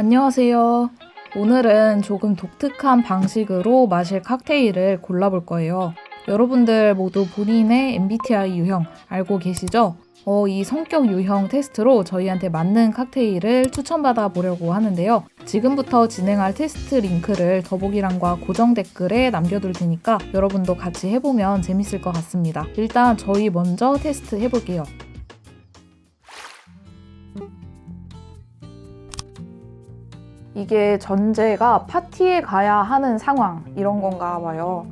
안녕하세요. 오늘은 조금 독특한 방식으로 마실 칵테일을 골라볼 거예요. 여러분들 모두 본인의 MBTI 유형 알고 계시죠? 어, 이 성격 유형 테스트로 저희한테 맞는 칵테일을 추천받아 보려고 하는데요. 지금부터 진행할 테스트 링크를 더보기란과 고정 댓글에 남겨둘 테니까 여러분도 같이 해보면 재밌을 것 같습니다. 일단 저희 먼저 테스트 해볼게요. 이게 전제가 파티에 가야 하는 상황 이런 건가 봐요.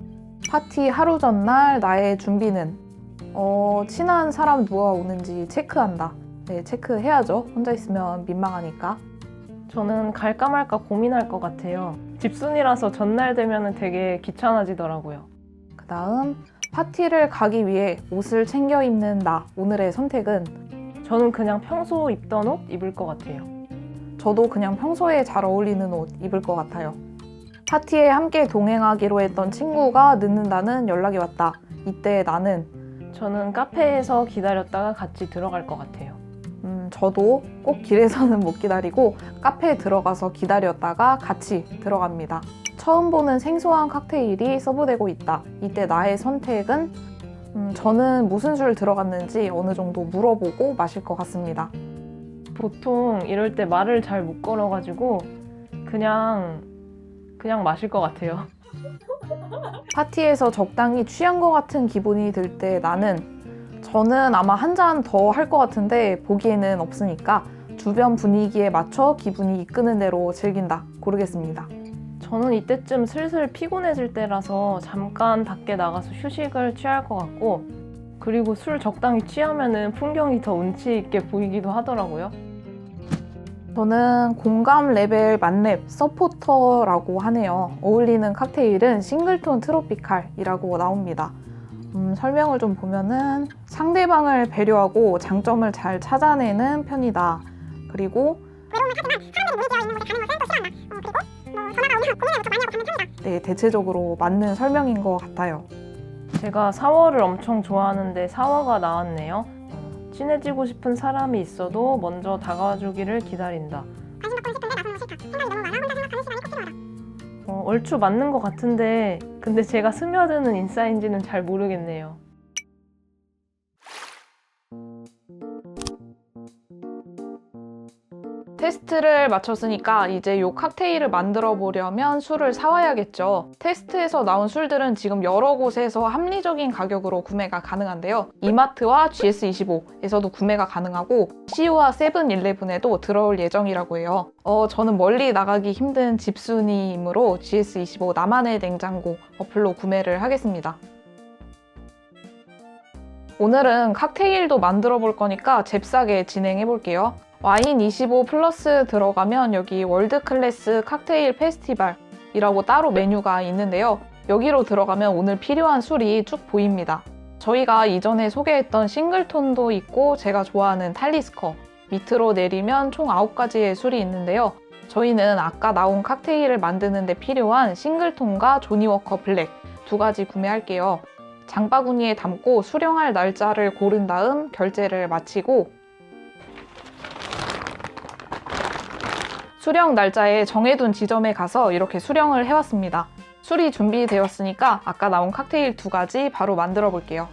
파티 하루 전날 나의 준비는 어, 친한 사람 누가 오는지 체크한다. 네, 체크해야죠. 혼자 있으면 민망하니까. 저는 갈까 말까 고민할 것 같아요. 집순이라서 전날 되면 되게 귀찮아지더라고요. 그 다음 파티를 가기 위해 옷을 챙겨 입는 나. 오늘의 선택은 저는 그냥 평소 입던 옷 입을 것 같아요. 저도 그냥 평소에 잘 어울리는 옷 입을 것 같아요. 파티에 함께 동행하기로 했던 친구가 늦는다는 연락이 왔다. 이때 나는 저는 카페에서 기다렸다가 같이 들어갈 것 같아요. 음, 저도 꼭 길에서는 못 기다리고 카페에 들어가서 기다렸다가 같이 들어갑니다. 처음 보는 생소한 칵테일이 서브되고 있다. 이때 나의 선택은 음, 저는 무슨 술 들어갔는지 어느 정도 물어보고 마실 것 같습니다. 보통 이럴 때 말을 잘 못 걸어가지고 그냥 그냥 마실 것 같아요. 파티에서 적당히 취한 것 같은 기분이 들 때 나는 저는 아마 한 잔 더 할 것 같은데 보기에는 없으니까 주변 분위기에 맞춰 기분이 이끄는 대로 즐긴다 고르겠습니다. 저는 이때쯤 슬슬 피곤해질 때라서 잠깐 밖에 나가서 휴식을 취할 것 같고 그리고 술 적당히 취하면은 풍경이 더 운치 있게 보이기도 하더라고요. 저는 공감 레벨 만렙 서포터라고 하네요. 어울리는 칵테일은 싱글톤 트로피칼이라고 나옵니다. 음, 설명을 좀 보면은 상대방을 배려하고 장점을 잘 찾아내는 편이다. 그리고 네, 대체적으로 맞는 설명인 것 같아요. 제가 사워를 엄청 좋아하는데 사워가 나왔네요. 친해지고 싶은 사람이 있어도 먼저 다가와주기를 기다린다. 어, 얼추 맞는 것 같은데 근데 제가 스며드는 인싸인지는 잘 모르겠네요. 테스트를 마쳤으니까 이제 요 칵테일을 만들어 보려면 술을 사와야겠죠. 테스트에서 나온 술들은 지금 여러 곳에서 합리적인 가격으로 구매가 가능한데요. 이마트와 GS25에서도 구매가 가능하고 CU와 세븐일레븐에도 들어올 예정이라고 해요. 어, 저는 멀리 나가기 힘든 집순이이므로 GS25 나만의 냉장고 어플로 구매를 하겠습니다. 오늘은 칵테일도 만들어 볼 거니까 잽싸게 진행해 볼게요. 와인 25 플러스 들어가면 여기 월드 클래스 칵테일 페스티벌이라고 따로 메뉴가 있는데요. 여기로 들어가면 오늘 필요한 술이 쭉 보입니다. 저희가 이전에 소개했던 싱글톤도 있고 제가 좋아하는 탈리스커 밑으로 내리면 총 9가지의 술이 있는데요. 저희는 아까 나온 칵테일을 만드는데 필요한 싱글톤과 조니워커 블랙 두 가지 구매할게요. 장바구니에 담고 수령할 날짜를 고른 다음 결제를 마치고 수령 날짜에 정해둔 지점에 가서 이렇게 수령을 해왔습니다. 술이 준비되었으니까 아까 나온 칵테일 두 가지 바로 만들어 볼게요.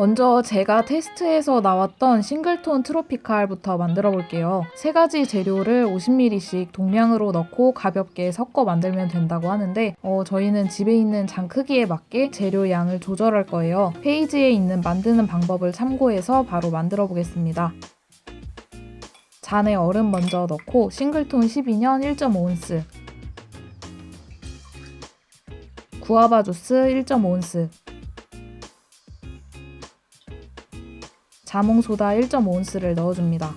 먼저 제가 테스트에서 나왔던 싱글톤 트로피칼부터 만들어 볼게요. 세 가지 재료를 50ml씩 동량으로 넣고 가볍게 섞어 만들면 된다고 하는데 어, 저희는 집에 있는 장 크기에 맞게 재료 양을 조절할 거예요. 페이지에 있는 만드는 방법을 참고해서 바로 만들어 보겠습니다. 잔에 얼음 먼저 넣고 싱글톤 12년 1.5온스 구아바 주스 1.5온스 자몽소다 1.5온스를 넣어줍니다.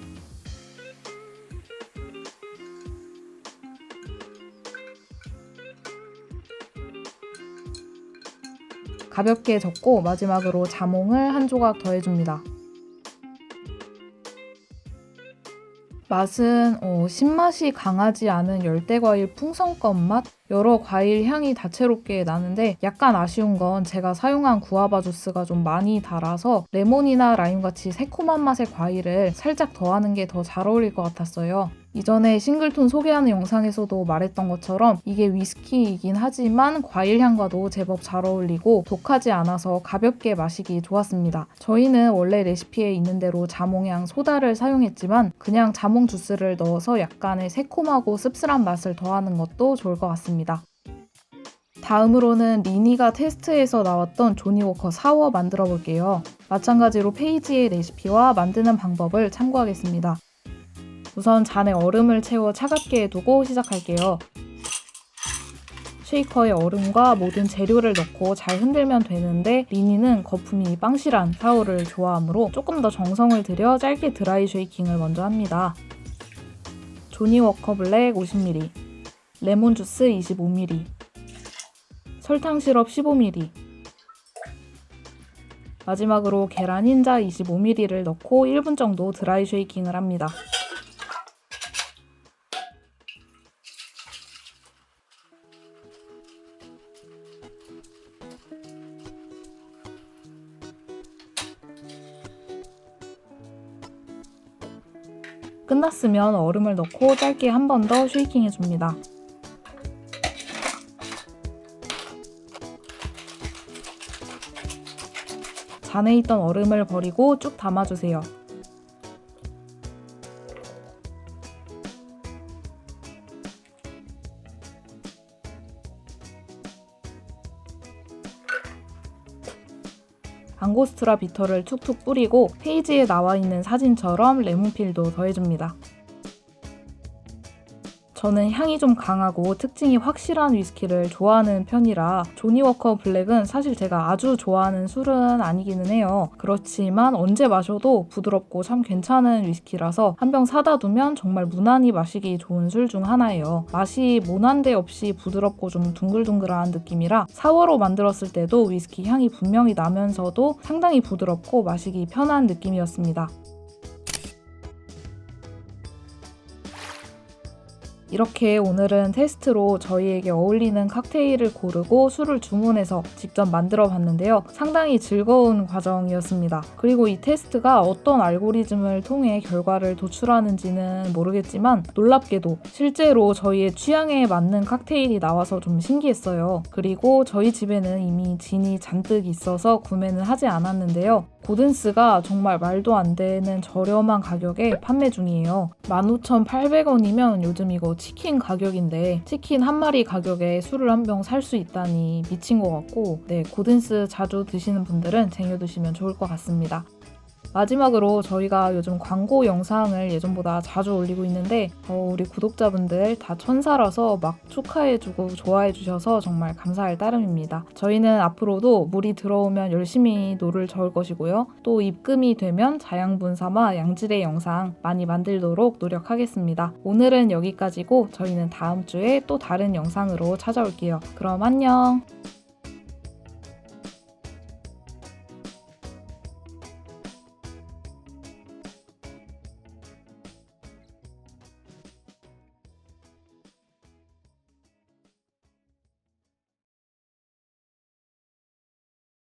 가볍게 적고 마지막으로 자몽을 한 조각 더해줍니다. 맛은 어, 신맛이 강하지 않은 열대과일 풍성껌 맛? 여러 과일 향이 다채롭게 나는데 약간 아쉬운 건 제가 사용한 구아바 주스가 좀 많이 달아서 레몬이나 라임 같이 새콤한 맛의 과일을 살짝 더하는 게 더 잘 어울릴 것 같았어요. 이전에 싱글톤 소개하는 영상에서도 말했던 것처럼 이게 위스키이긴 하지만 과일 향과도 제법 잘 어울리고 독하지 않아서 가볍게 마시기 좋았습니다. 저희는 원래 레시피에 있는 대로 자몽향 소다를 사용했지만 그냥 자몽 주스를 넣어서 약간의 새콤하고 씁쓸한 맛을 더하는 것도 좋을 것 같습니다. 다음으로는 리니가 테스트에서 나왔던 조니워커 사워 만들어 볼게요. 마찬가지로 페이지의 레시피와 만드는 방법을 참고하겠습니다. 우선 잔에 얼음을 채워 차갑게 두고 시작할게요. 쉐이커에 얼음과 모든 재료를 넣고 잘 흔들면 되는데 리니는 거품이 빵실한 사우를 좋아하므로 조금 더 정성을 들여 짧게 드라이 쉐이킹을 먼저 합니다. 조니워커 블랙 50ml, 레몬 주스 25ml, 설탕 시럽 15ml, 마지막으로 계란 흰자 25ml를 넣고 1분 정도 드라이 쉐이킹을 합니다. 끝났으면 얼음을 넣고 짧게 한 번 더 쉐이킹 해줍니다. 잔에 있던 얼음을 버리고 쭉 담아주세요. 앙고스트라 비터를 툭툭 뿌리고 페이지에 나와 있는 사진처럼 레몬필도 더해줍니다. 저는 향이 좀 강하고 특징이 확실한 위스키를 좋아하는 편이라 조니워커 블랙은 사실 제가 아주 좋아하는 술은 아니기는 해요. 그렇지만 언제 마셔도 부드럽고 참 괜찮은 위스키라서 한 병 사다 두면 정말 무난히 마시기 좋은 술 중 하나예요. 맛이 모난데 없이 부드럽고 좀 둥글둥글한 느낌이라 사워로 만들었을 때도 위스키 향이 분명히 나면서도 상당히 부드럽고 마시기 편한 느낌이었습니다. 이렇게 오늘은 테스트로 저희에게 어울리는 칵테일을 고르고 술을 주문해서 직접 만들어 봤는데요. 상당히 즐거운 과정이었습니다. 그리고 이 테스트가 어떤 알고리즘을 통해 결과를 도출하는지는 모르겠지만 놀랍게도 실제로 저희의 취향에 맞는 칵테일이 나와서 좀 신기했어요. 그리고 저희 집에는 이미 진이 잔뜩 있어서 구매는 하지 않았는데요. 고든스가 정말 말도 안 되는 저렴한 가격에 판매 중이에요. 15,800원이면 요즘 이거 치킨 가격인데 치킨 한 마리 가격에 술을 한 병 살 수 있다니 미친 것 같고 네 고든스 자주 드시는 분들은 쟁여두시면 좋을 것 같습니다. 마지막으로 저희가 요즘 광고 영상을 예전보다 자주 올리고 있는데 어, 우리 구독자분들 다 천사라서 막 축하해주고 좋아해주셔서 정말 감사할 따름입니다. 저희는 앞으로도 물이 들어오면 열심히 노를 저을 것이고요. 또 입금이 되면 자양분 삼아 양질의 영상 많이 만들도록 노력하겠습니다. 오늘은 여기까지고 저희는 다음 주에 또 다른 영상으로 찾아올게요. 그럼 안녕!